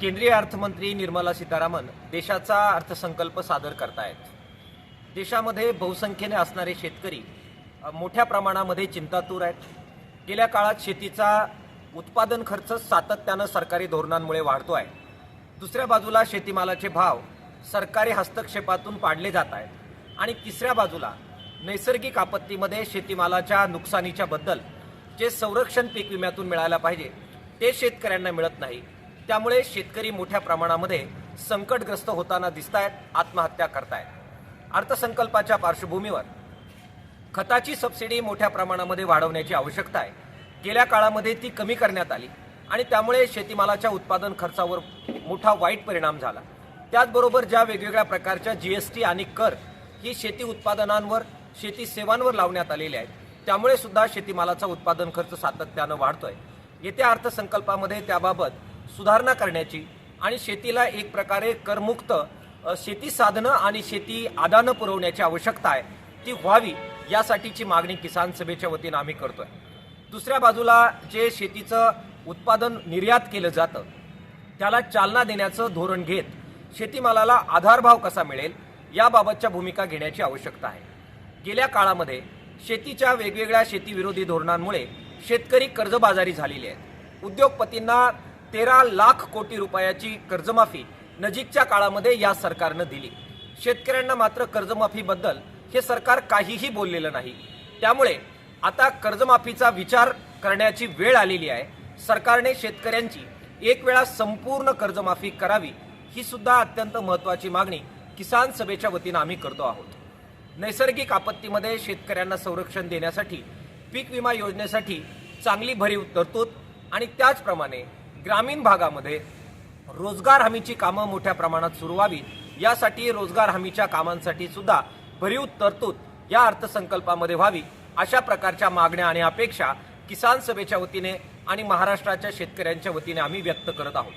केंद्रीय अर्थमंत्री निर्मला सीतारामन देशाचा अर्थसंकल्प सादर करतायत. देशामध्ये बहुसंख्येने असणारे शेतकरी मोठ्या प्रमाणामध्ये चिंतातूर आहेत. गेल्या काळात शेतीचा उत्पादन खर्च सातत्यानं सरकारी धोरणांमुळे वाढतो आहे. दुसऱ्या बाजूला शेतीमालाचे भाव सरकारी हस्तक्षेपातून पाडले जात आहेत. आणि तिसऱ्या बाजूला नैसर्गिक आपत्तीमध्ये शेतीमालाच्या नुकसानीच्या बद्दल जे संरक्षण पीक विम्यातून मिळायला पाहिजे ते शेतकऱ्यांना मिळत नाही. त्यामुळे शेतकरी मोठ्या प्रमाणामध्ये संकटग्रस्त होताना दिसत आहेत आत्महत्या करतायत. अर्थसंकल्पाच्या पार्श्वभूमीवर खताची सबसिडी मोठ्या प्रमाणामध्ये वाढवण्याची आवश्यकता आहे. गेल्या काळामध्ये ती कमी करण्यात आली आणि त्यामुळे शेतीमालाच्या उत्पादन खर्चावर मोठा वाईट परिणाम झाला. त्याचबरोबर ज्या वेगवेगळ्या प्रकारच्या जी एस टी आणि कर ही शेती उत्पादनांवर शेती सेवांवर लावण्यात आलेले आहेत त्यामुळे सुद्धा शेतीमालाचा उत्पादन खर्च सातत्यानं वाढतोय. येत्या अर्थसंकल्पामध्ये त्याबाबत सुधारणा करण्याची आणि शेतीला एक प्रकारे करमुक्त शेती साधनं आणि शेती आदानं पुरवण्याची आवश्यकता आहे ती व्हावी यासाठीची मागणी किसान सभेच्या वतीनं आम्ही करतोय. दुसऱ्या बाजूला जे शेतीचं उत्पादन निर्यात केलं जातं त्याला चालना देण्याचं धोरण घेत शेतीमालाला आधारभाव कसा मिळेल याबाबतच्या भूमिका घेण्याची आवश्यकता आहे. गेल्या काळामध्ये शेतीच्या वेगवेगळ्या शेतीविरोधी धोरणांमुळे शेतकरी कर्जबाजारी झालेले आहेत. उद्योगपतींना तेरा लाख कोटी रुपयाची कर्जमाफी नजीकच्या काळामध्ये या सरकारनं दिली. शेतकऱ्यांना मात्र कर्जमाफीबद्दल हे सरकार काहीही बोललेलं नाही. त्यामुळे आता कर्जमाफीचा विचार करण्याची वेळ आलेली आहे. सरकारने शेतकऱ्यांची एक वेळा संपूर्ण कर्जमाफी करावी ही सुद्धा अत्यंत महत्वाची मागणी किसान सभेच्या वतीनं आम्ही करतो आहोत. नैसर्गिक आपत्तीमध्ये शेतकऱ्यांना संरक्षण देण्यासाठी पीक विमा योजनेसाठी चांगली भरीव तरतूद आणि त्याचप्रमाणे ग्रामीण भागामध्ये रोजगार हमीची कामं मोठ्या प्रमाणात सुरू व्हावी यासाठी रोजगार हमीच्या कामांसाठी सुद्धा भरीव तरतूद या अर्थसंकल्पामध्ये व्हावी. अशा प्रकारच्या मागण्या आणि अपेक्षा किसान सभेच्या वतीने आणि महाराष्ट्राच्या शेतकऱ्यांच्या वतीने आम्ही व्यक्त करत आहोत.